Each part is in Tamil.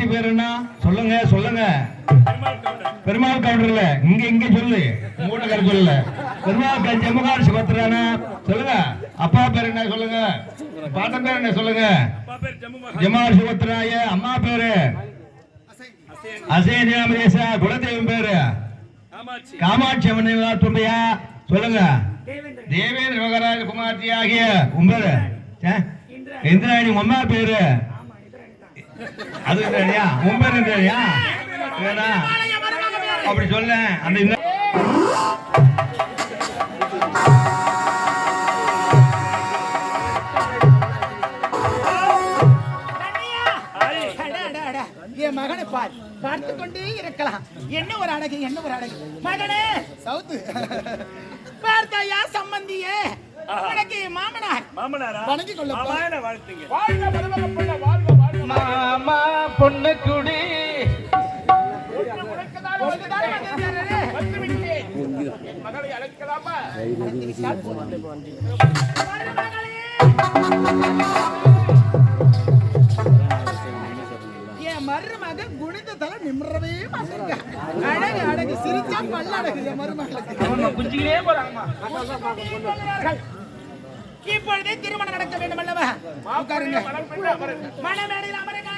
உங்க பாட்டி பேர் என்ன? சொல்லுங்க சொல்லுங்க. பெருமாள் கவுண்டர்ல. இங்க இங்க சொல்லு. மூட்டக்கார சொல்லல. பெருமாள் கவுண்டர் ஜெமகார் சொல்லுங்க. அப்பா பேர் என்ன சொல்லுங்க. பாட்டன் பேர் என்ன சொல்லுங்க. ஜமார் சிவத்திராய அம்மா பேரு? அசேனியாமரேசா குலதெய்வம் பேரு? காமாட்சி அம்மன் துண்டையா சொல்லுங்க. தேவேந்திர மகாராஜ குமார்த்தி ஆகிய உன் பேரு? இந்திராணி அம்மா பேரு? அது பேரு இந்திராணியா வேணா அப்படி சொல்ல. அந்த இந்த- அடா, அடா, அடா. என் மகனை பார் பார்த்து கொண்டே இருக்கலாம் என்ன ஒரு அழகு என்ன ஒரு அழகு மகனே சவுத்து பார்த்தாயா சம்பந்தியே உனக்கு மாமனார் மாமனாரா வணங்கிக். மாமாயன வாழ்த்துங்க மாமா பொண்ணு குடி. ஒன்றுதான் வந்திருக்கிறாரே. என் மருமக குனிந்த தலை நிமிரவே மாட்டேங்க. அழகு அழகு சிரிச்சா பல்ல அழகு என் மருமகளுக்கு குஞ்சிக்கிட்டே போறாங்கம்மா. இப்பொழுதே திருமணம் நடக்க வேண்டும் அல்லவா? மணமேடையில் அமருங்க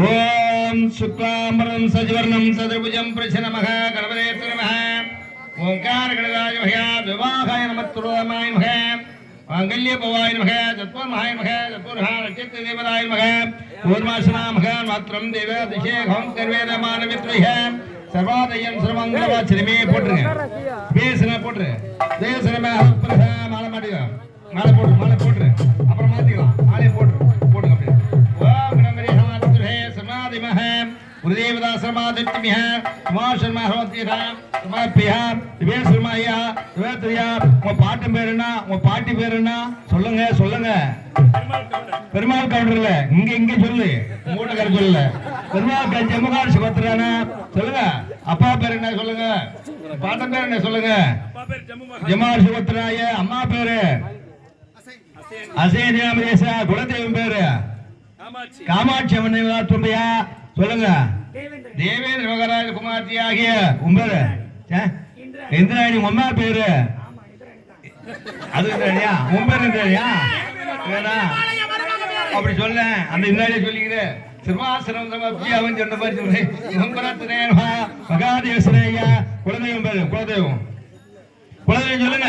ஓம் சுக்லாம்பரம் சஜிவர்ணம் சதுர்புஜம் பிரசனமக கணபதேத்து நமः ஓங்கார கணதாய மக விவாகாய நமத்துருவமாய மக மாங்கல்ய பவாய மக தத்வமகாய மக தத்வரஹா நட்சத்திர தேவதாய மக பூர்வாசனா மக மாத்திரம் தேவ அபிஷேகம் கர்வேதமான மித்ரிஹ சர்வாதயம் சர்வங்கலவா போட்டுருங்க. பேசுன போட்டுருங்க தேசனமே பிரச மாலை மாட்டிக்கோ மாலை போட்டு மாலை அப்புறம் மாத்திக்கலாம். மாலையை போட்டுரு போட்டுங்க அப்படியே. ஓம் கணபதிஹாத்துரே சமாதிமஹ குருதேவதாசிரமாதித்யமிஹ உமாசர்மஹோத்தியத சமர்ப்பிய திவே சர்மாயா திவேத்ரியா உங்க பாட்டு பேர் என்ன? உங்க பாட்டி பேர் என்ன? சொல்லுங்க சொல்லுங்க. பெருமாள் கவுண்டர்ல. இங்க இங்க சொல்லு. மூட்டக்கார சொல்லல. பெருமாள் ஜெமகார் சிவத்திரானா சொல்லுங்க. அப்பா பேர் என்ன? சொல்லுங்க. பாட்டன் பேர் என்ன? சொல்லுங்க. அப்பா பேர் ஜம்மு ஜமார் சிவத்திராய அம்மா பேரு? அசேனியாமரேசா குலதெய்வம் பேரு. காமாட்சி. அம்மன் துண்டையா? சொல்லுங்க. தேவேந்திர யோகராஜ குமார்த்தி ஆகிய ச்சே, இந்திராணி அம்மா பேரு. அது இந்திராணியா? உன் பேரு இந்திராணியா வேணா. அப்படி சொல்ல அந்த இந்திராணியை சொல்லிக்கிறேன் சமர்ப்பி அவன் சொன்ன மாதிரி மங்கரத்தினேமா மகாதேவசனையா குலதெய்வம் பேரு குலதெய்வம். குலதெய்வம் சொல்லுங்க.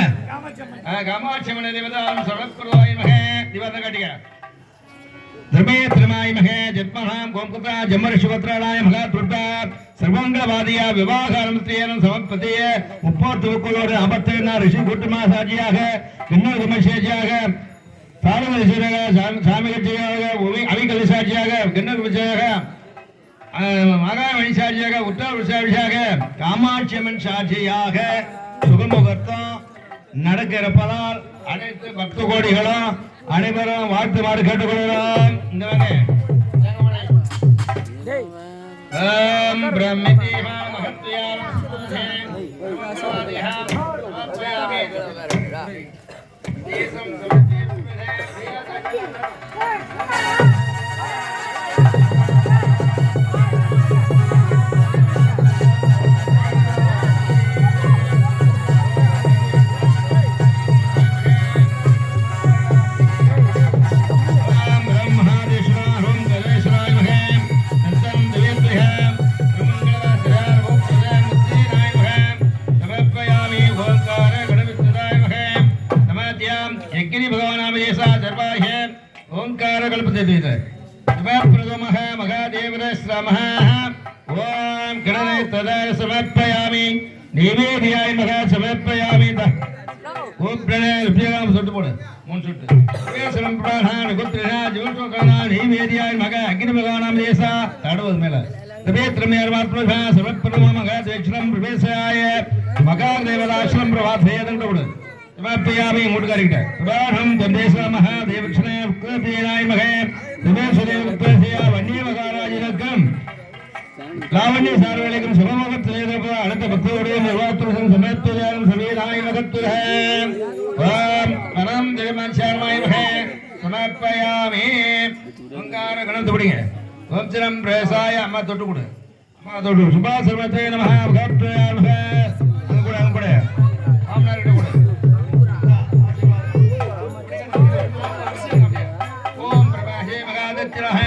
காமாட்சி அம்மன் தேவதான் சரத்குருவாய் மகே. திவாதம் காட்டிக்க ధర్మే త్రిమాయ మహే జన్మహాం గోంకుత జమ్మరిషివత్రాళాయ మహాదుర్గా சர்வங்களவாதியா விவாக அனுமதியனும் சமர்ப்பதிய முப்போர் துவக்களோடு அமர்த்தினா ரிஷி குட்டுமாசாஜியாக இன்னொரு விமர்சியாக சாமி கட்சியாக அவிகலிசாட்சியாக கிண்ணர் மகாமணி சாட்சியாக உத்தரவிசாட்சியாக காமாட்சி அம்மன் சாட்சியாக சுகமுகத்தம் நடக்கிறப்பதால் அனைத்து பக்த கோடிகளும் அனைவரும் வாழ்த்துமாறு கேட்டுக்கொள்கிறோம் இந்த வாங்க. ஓம் பிரம்மிதி மகத்யாம் தேசம் சமர்ப்பித்து வேசனம் குத்ரா ஜீவசோகானா நைவேதியாய் மக அக்னி பகவானாம் தேசா தடுவது மேல திரமேர் பிரவேசாய மகா தேவதாசிரம் மூட்டுக்காரிக்கிட்ட தந்தேச மகா வன்னிய மகாராஜினக்கம். லாவண்ய சார்வலைக்கும் அடுத்த பக்தியோடைய நிர்வாகத்துடன் சமர்ப்பயாமி ஓங்கார கணத்து பிடிங்க ஓம் பிரேசாய அம்மா தொட்டு கொடு அம்மா தொட்டு சுபாசிரமத்தை நம மகாத்ரயா அங்க கூட அங்க கூட ஆம்னார்கிட்ட கொடு ஓம் பிரபாஹே மகாதத்திரஹ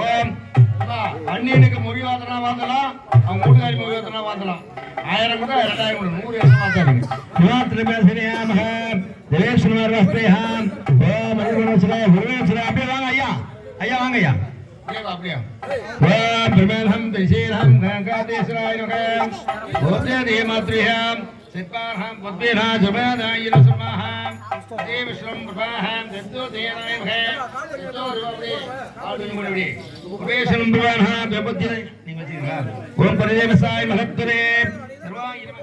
ஓம் மொழி வாத்தனா வாங்கலாம் அவங்க வீட்டுக்காரி மொழி வாத்தனா வாங்கலாம் ஆயிரம் கூட ரெண்டாயிரம் கூட நூறு எண்ணம் ॐ त्रिमेधं त्रिशीर्हं गङ्गादेशराय नमः। भूतेधीमत्रिहं सिद्धार्हं बुद्धिना जमेधाय नमः। देवश्रम प्रभाहं दत्तोदेनाय नमः। दत्तोरुवदे आदुमुनिवदे उपवेशनं प्रभाहं दपतिने निमतिना ॐ परिदेवसाय महत्तरे। सर्वाय नमः।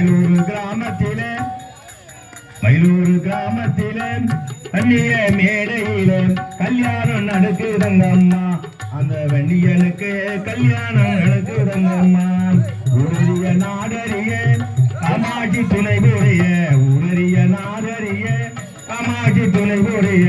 வயலூர் கிராமத்திலே மயிலூர் கிராமத்திலே வன்னிய மேடையிலே கல்யாணம் நடக்குதுங்க அம்மா. அந்த வன்னியனுக்கு கல்யாணம் நடக்குதுங்க அம்மா. உரிய நாடறிய காமாட்சி துணை புரிய உரிய நாடறிய காமாட்சி துணை புரிய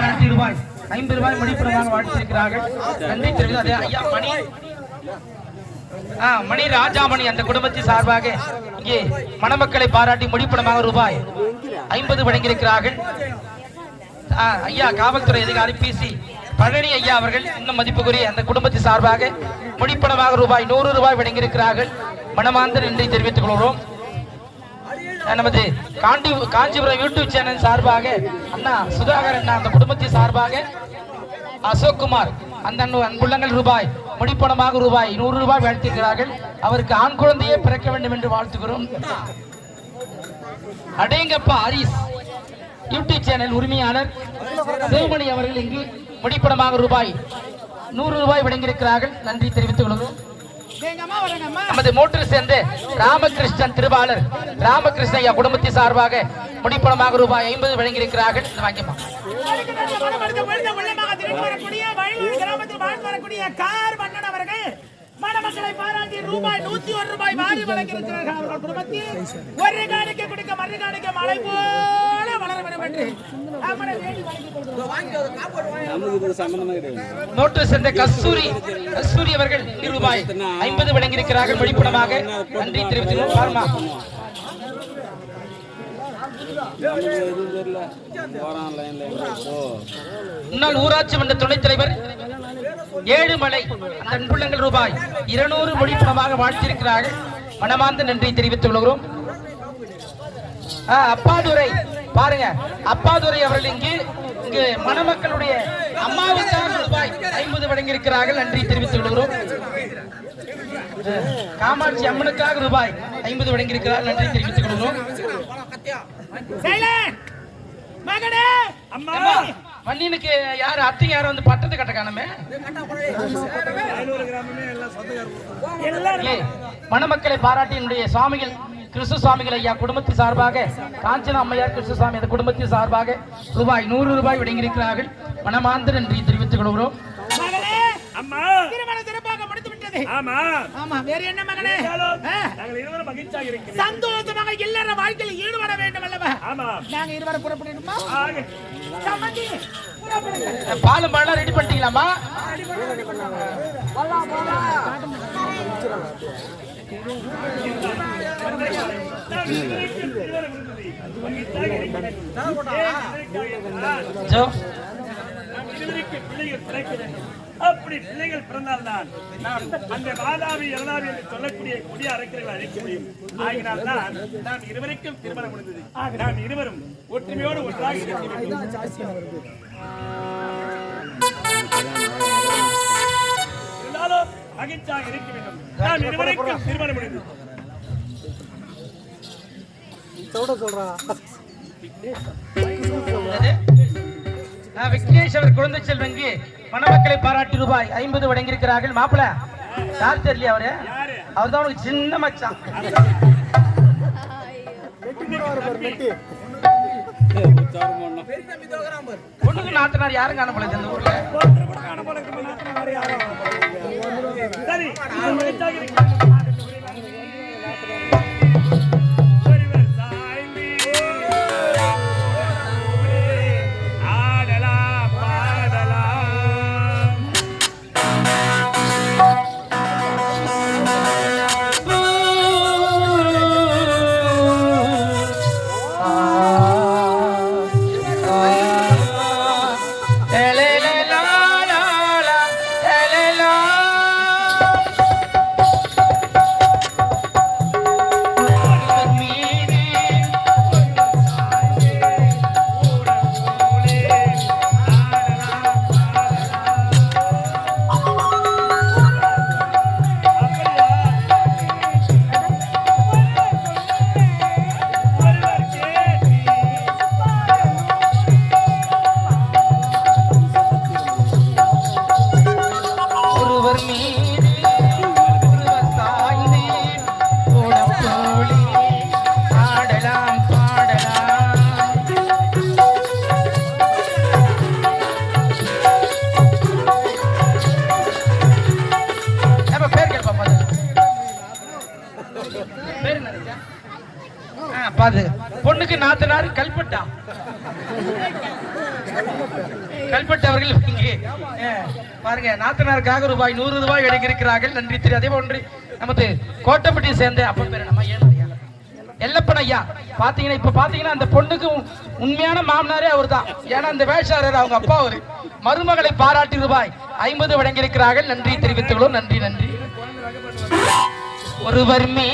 மணமக்களை ரூபாய் ஐம்பது ரூபாய் மணிப்பணமாக வாழ்த்திருக்கிறார்கள். நன்றி தெரிவித்து அதே ஐயா மணி. மணி ராஜாமணி அந்த குடும்பத்தின் சார்பாக இங்கே மணமக்களை பாராட்டி முடிப்படமாக ரூபாய் ஐம்பது வழங்கியிருக்கிறார்கள். ஐயா காவல்துறை அதிகாரி பி சி பழனி ஐயா அவர்கள் இன்னும் மதிப்புக்குரிய அந்த குடும்பத்தின் சார்பாக முடிப்படமாக ரூபாய் நூறு ரூபாய் வழங்கியிருக்கிறார்கள். மனமார்ந்த நன்றி தெரிவித்துக் கொள்கிறோம். நமது காஞ்சி காஞ்சிபுரம் யூடியூப் சேனல் சார்பாக அண்ணா சுதாகர் அண்ணா அந்த குடும்பத்தின் சார்பாக அசோக் குமார் அந்த அன்புள்ளங்கள் ரூபாய் முடிப்பணமாக ரூபாய் நூறு ரூபாய் வாழ்த்திருக்கிறார்கள். அவருக்கு ஆண் குழந்தையே பிறக்க வேண்டும் என்று வாழ்த்துகிறோம். அடேங்கப்பா ஹரிஸ் யூடியூப் சேனல் உரிமையாளர் சிவமணி அவர்கள் இங்கு முடிப்பணமாக ரூபாய் நூறு ரூபாய் வழங்கியிருக்கிறார்கள். நன்றி தெரிவித்துக் கொள்கிறோம். நமது மோட்டர் சேர்ந்து ராமகிருஷ்ணன் திருவாளர் ராமகிருஷ்ணன் என் குடும்பத்தை சார்பாக முடிப்பணமாக ரூபாய் ஐம்பது வழங்கியிருக்கிறார்கள். இந்த வரக்கூடிய வாழ்ந்து வரக்கூடிய கார் மணமக்களை பாராட்டி ரூபாய் நூத்தி ஒரு ரூபாய் வாரி வழங்கியிருக்கிறார்கள் அவர்கள் குடும்பத்தில் ஒரு காணிக்கை கொடுக்க மறு காணிக்கை மழை போல வளர வேண்டும் என்று. சேர்ந்த கஸ்தூரி கஸ்தூரி அவர்கள் ரூபாய் ஐம்பது வழங்கியிருக்கிறார்கள் முடிப்பணமாக நன்றி தெரிவித்துக் பாருமா. முன்னாள் ஊராட்சி மன்ற துணைத் தலைவர் ஏழுமலை அன்புள்ளங்கள் ரூபாய் இருநூறு மொழிப்பணமாக வாழ்த்திருக்கிறார்கள் மனமார்ந்த நன்றி தெரிவித்துக் கொள்கிறோம். ஆ, அப்பாதுரை பாருங்க அப்பாதுரை அவர்கள் இங்கு இங்கு மணமக்களுடைய அம்மாவுக்காக ரூபாய் ஐம்பது வழங்கியிருக்கிறார்கள். நன்றி தெரிவித்துக் கொள்கிறோம். காமாட்சி அம்மனுக்காக ரூபாய் ஐம்பது வழங்கியிருக்கிறார்கள் நன்றி தெரிவித்துக் கொள்கிறோம். மண்ணினுக்கு யாரு அத்தைங்க யாரும் வந்து பட்டத்து கட்ட காணமே? மணமக்களை பாராட்டி என்னுடைய சுவாமிகள் கிறிஸ்து சுவாமிகள் ஐயா குடும்பத்தின் சார்பாக காஞ்சன அம்மையார் கிறிஸ்துசாமி அந்த குடும்பத்தின் சார்பாக ரூபாய் நூறு ரூபாய் வழங்கியிருக்கிறார்கள் மனமார்ந்த நன்றி தெரிவித்துக் கொள்கிறோம். மகனே அம்மா. திருமணம் சிறப்பாக முடித்து விட்டது ஆமா. ஆமா வேற என்ன மகனே ஆ, நாங்கள் இருவரும் மகிழ்ச்சியாக இருக்கிறோம். சந்தோஷமாக இல்லற வாழ்க்கையில் ஈடுபட வேண்டும் அல்லவா? ஆமா. நாங்க இருவரை புறப்படணுமா பாலும் பழம் ரெடி பண்ணிட்டீங்களாமா பிள்ளைகள் அப்படி பிள்ளைகள் பிறந்தால்தான் நாம் அந்த மாதாவி இரணாவி என்று சொல்லக்கூடிய கொடிய அரைக்கிறவர்கள் அழைக்க முடியும். ஆகினால் தான் நாம் இருவருக்கும் திருமணம் முடிந்தது. நாம் இருவரும் ஒற்றுமையோடு ஒன்றாக இருக்க வேண்டும். மகிழ்ச்சியாக இருக்க வேண்டும் நாம் இருவருக்கும் திருமணம் முடிந்தது விக்னேஷ் அவர் குழந்தை செல்வங்கு மணமக்களை பாராட்டி ரூபாய் ஐம்பது வழங்கியிருக்கிறார்கள். மாப்பிள யார் தெரியல அவரு? அவர் தான் உனக்கு சின்ன மச்சான். பொண்ணுக்கு நாத்தனார் யாரும் காண போல இந்த ஊர்ல? சரி. ஆ, பொண்ணுக்கு நாத்தனார் கல்பட்டா. கல்பட்டு அவர்கள் இங்கே. பாருங்க நாத்தனாருக்காக ரூபாய் நூறு ரூபாய் எடுக்கிறார்கள் நன்றி திரு. அதே போன்று நமது கோட்டப்பட்டியை சேர்ந்த அப்ப பேர் நம்ம எல்லப்பன் ஐயா. பாத்தீங்கன்னா இப்ப பாத்தீங்கன்னா அந்த பொண்ணுக்கு உண்மையான மாமனாரே அவர்தான். ஏன்னா அந்த வேஷாரர் அவங்க அப்பா அவரு. மருமகளை பாராட்டி ரூபாய் ஐம்பது வழங்கியிருக்கிறார்கள். நன்றி தெரிவித்துள்ளோம் நன்றி நன்றி. ஒருவர் மே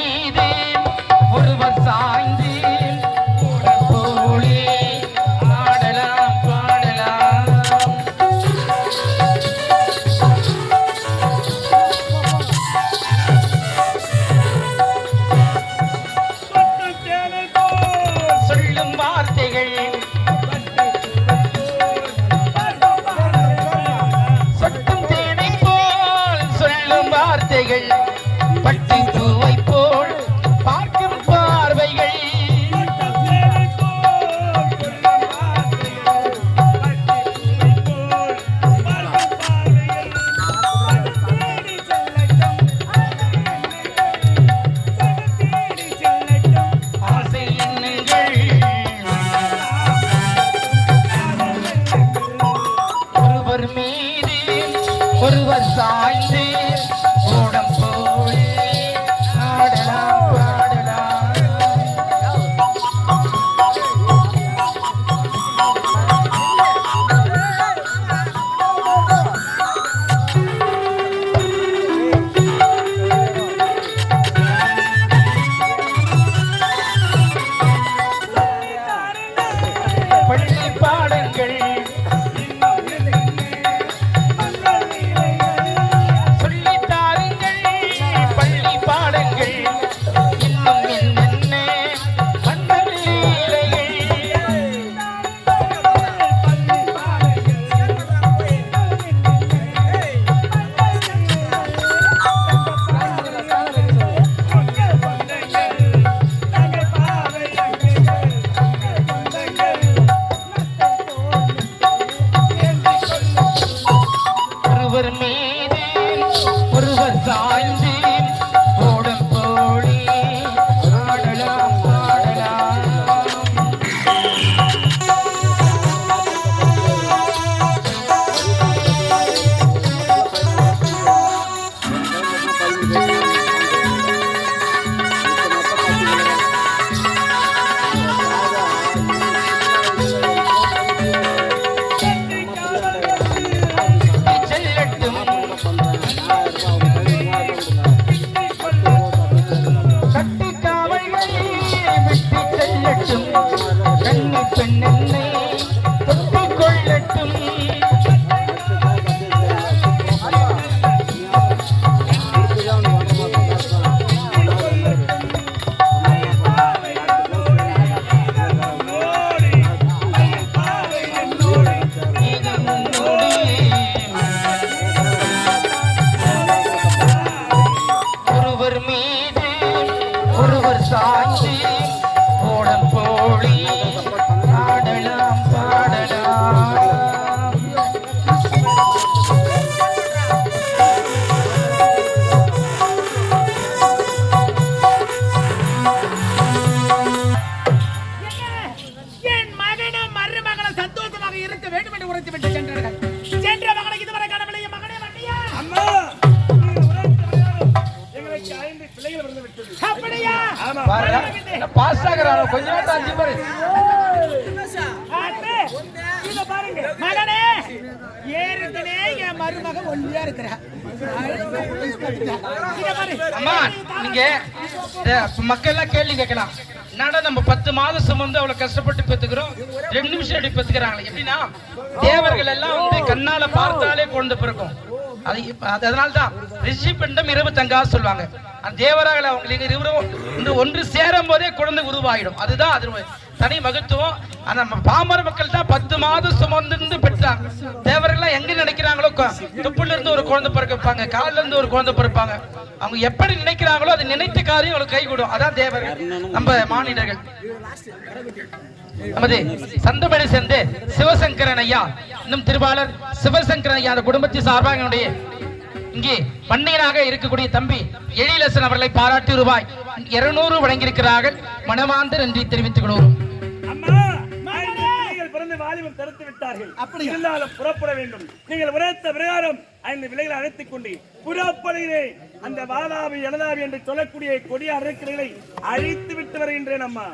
அம்மா நீங்க மக்கள் எல்லாம் கேள்வி கேட்கலாம். என்னடா நம்ம பத்து மாதம் சுமந்து அவ்வளவு கஷ்டப்பட்டு பெத்துக்கிறோம்? ரெண்டு நிமிஷம் எப்படி பெத்துக்கிறாங்களே. எப்படின்னா தேவர்கள் எல்லாம் வந்து கண்ணால பார்த்தாலே கொண்டு பிறக்கும். அது இப்ப- தான் ரிஷி பிண்டம் இரவு தங்கா சொல்லுவாங்க. அந்த தேவராக அவங்களுக்கு இருவரும் இந்த ஒன்று சேரும் போதே குழந்தை உருவாயிடும். அதுதான் அது தனி மகத்துவம். ஆனா நம்ம பாமர மக்கள் தான் பத்து மாதம் சுமந்திருந்து பெற்றாங்க. தேவர்கள் எங்க நினைக்கிறாங்களோ துப்புல இருந்து ஒரு குழந்தை பிறக்க வைப்பாங்க கால்ல இருந்து ஒரு குழந்தை பிறப்பாங்க. அவங்க எப்படி நினைக்கிறாங்களோ அது நினைத்த காரியம் அவங்களுக்கு கைகூடும். அதான் தேவர்கள் நம்ம மாநிலர்கள் நமது சந்தமணி சேர்ந்து சிவசங்கரன் ஐயா இன்னும் திருவாளர் சிவசங்கரன் ஐயா அந்த குடும்பத்தின் சார்பாக என்னுடைய இங்கே வன்னியராக இருக்கக்கூடிய தம்பி எழிலசன் அவர்களை பாராட்டி ரூபாய் இருநூறு வழங்கியிருக்கிறார்கள். மனமார்ந்த நன்றி தெரிவித்துக் கொள்கிறோம். வாலிபம் தடுத்து விட்டார்கள். இருந்தாலும் புறப்பட வேண்டும். நீங்கள் உரைத்த பிரகாரம் ஐந்து விலைகளை அழைத்துக் கொண்டு புறப்படுகிறேன் அந்த வாதாபி எனதாபி என்று சொல்லக்கூடிய கொடிய அரக்கிறதை அழித்து விட்டு வருகின்றேன் அம்மா.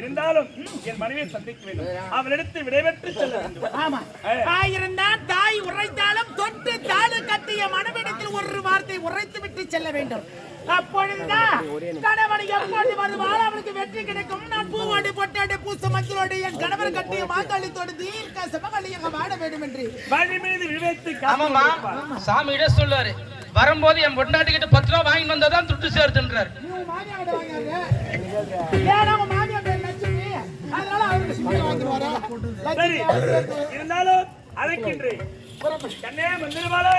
இருந்தாலும் என் மனைவியை சந்திக்க வேண்டும். அவளிடத்தில் விடைபெற்று செல்ல வேண்டும். தாய் உரைத்தாலும் தொட்டு தாழு கட்டிய மனமிடத்தில் ஒரு வார்த்தை உரைத்து விட்டு செல்ல வேண்டும். அப்பொழுதுதான் கணவன் எப்போது வருவாள் அவளுக்கு வெற்றி கிடைக்கும். நான் பூவோடு பொட்டாடு பூச மஞ்சளோடு என் கணவர் கட்டிய வாக்களித்தோடு தீர்க்க சிவகலி எங்க வாட வேண்டும் என்று வழி மீது விவேத்து ஆமாமா சாமி இட சொல்லுவாரு. வரும்போது என் பொண்டாட்டிக்கிட்ட பத்து ரூபா வாங்கிட்டு வந்தாதான் துட்டு சேர்த்துன்றாரு சரி இருந்தாலும் அழைக்கின்றேன். கண்ணே மந்திரமாலை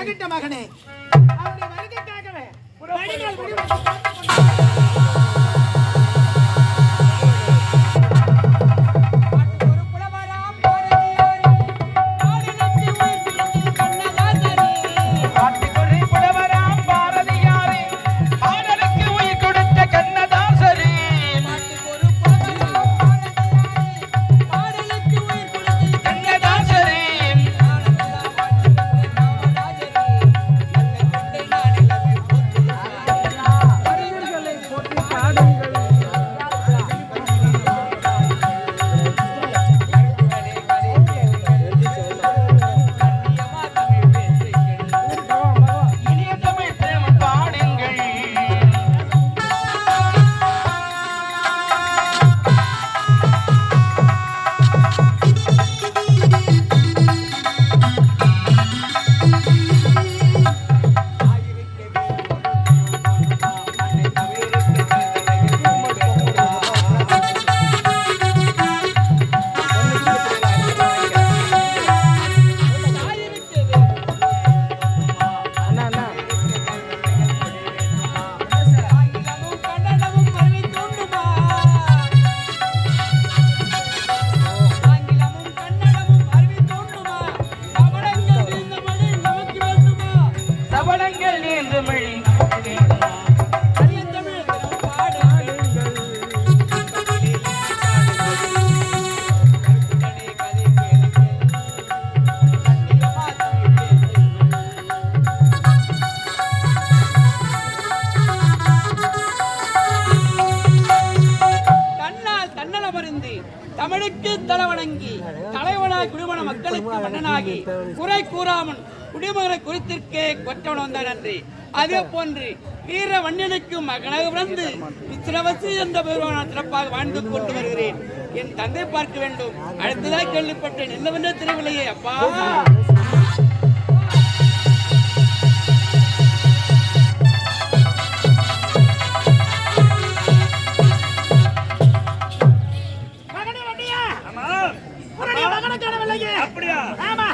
ஆகிட்ட மகனே. அவருடைய வருகைக்காகவே. மக்களுக்கு மன்னனாகி குறை கூறாமல் குடிமகனை குறித்திற்கே கொற்றவன் வந்தான் நன்றி. அதே போன்று வீர வண்ணனுக்கு மகனாக பிறந்து சிலவசி என்ற பெருமான சிறப்பாக வாழ்ந்து கொண்டு வருகிறேன். என் தந்தை பார்க்க வேண்டும். அடுத்ததாக கேள்விப்பட்டேன். என்னவென்ற தெரியவில்லையே அப்பா. அப்படியா? ஆமா.